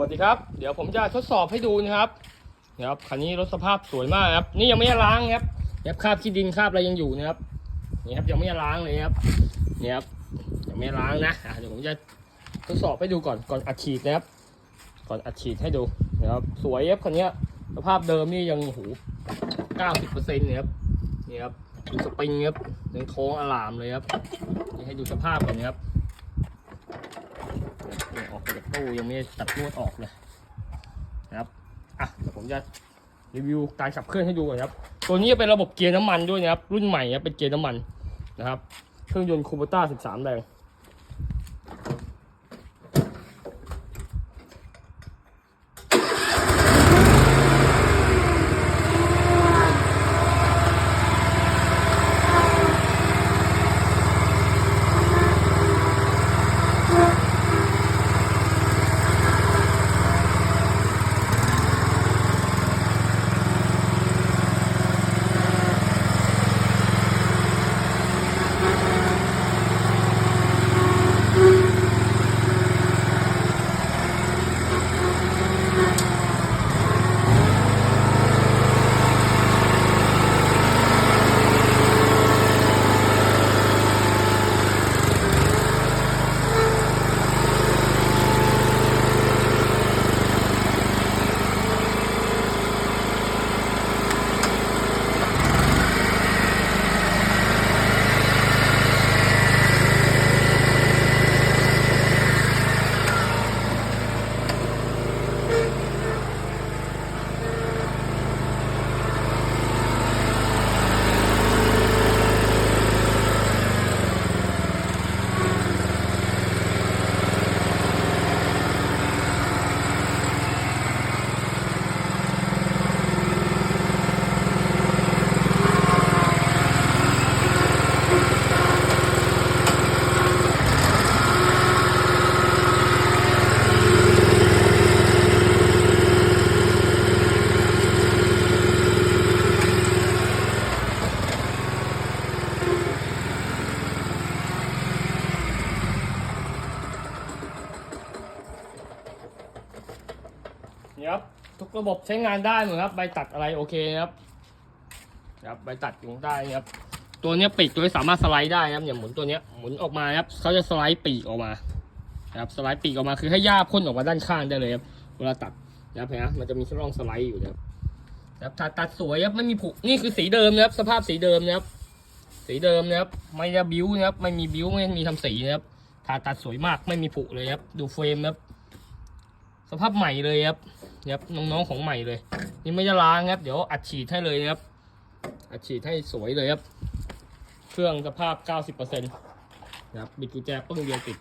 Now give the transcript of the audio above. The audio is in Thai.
วัสดีครับ เดี๋ยวผมจะทดสอบให้ดูนะครับนะครับคันนี้รถสภาพสวยมากครับ นี่ยังไม่ได้ล้างครับนะครับคราบขี้ดินคราบอะไรยังอยู่นะครับนี่ครับยังไม่ได้ล้างเลยครับนี่ครับยังไม่ได้ล้างนะเดี๋ยวผมจะทดสอบให้ดูก่อนก่อนอัดฉีดนะครับ ก่อนอัดฉีดให้ดูนะครับสวยครับคันนี้สภาพเดิมนี่ยังโอ้โหเก้าสิบเปอร์เซ็นต์เนี่ยครับนี่ครับดูสปริงครับยังโค้งอลามเลยครับให้ดูสภาพก่อนนะครับ กจากตู้ยังไม่ได้ตัดลวดออกเลยนะครับอะเดี๋ยวผมจะรีวิวการขับเคลื่อนให้ดูก่อนครับ ตัวนี้จะเป็นระบบเกียร์น้ำมันด้วยนะครับ รุ่นใหม่ครับเป็นเกียร์น้ำมันนะครับ เครื่องยนต์คูเบต้า 13 แรง นี่ครับทุกระบบใช้งานได้หมดครับ ใบตัดอะไรโอเคครับครับใบตัดอยู่ได้ครับ ตัวเนี้ยปีกตัวนี้สามารถสไลด์ได้นะครับอย่างหมุนตัวเนี้ยหมุนออกมาครับเขาจะสไลด์ปีกออกมาครับสไลด์ปีกออกมาคือให้หญ้าพ่นออกมาด้านข้างได้เลยครับเวลาตัดนะครับเห็นไหมมันจะมีช่องสไลด์อยู่นะครับครับตัดตัดสวยครับไม่มีผุนี่คือสีเดิมนะครับ สภาพสีเดิมนะครับ สีเดิมนะครับ ไม่ได้บิ้วนะครับ ไม่มีบิ้วไม่มีทำสีนะครับทาตัดสวยมากไม่มีผุเลยครับ ดูเฟรมนะครับ สภาพใหม่เลยครับเนี่ยครับน้องๆของใหม่เลย นี่ไม่จะล้างครับ เดี๋ยวอัดฉีดให้เลยครับ อัดฉีดให้สวยเลยครับ เครื่องสภาพ 90%นะครับบิดกุญแจปึ้งเดียวติด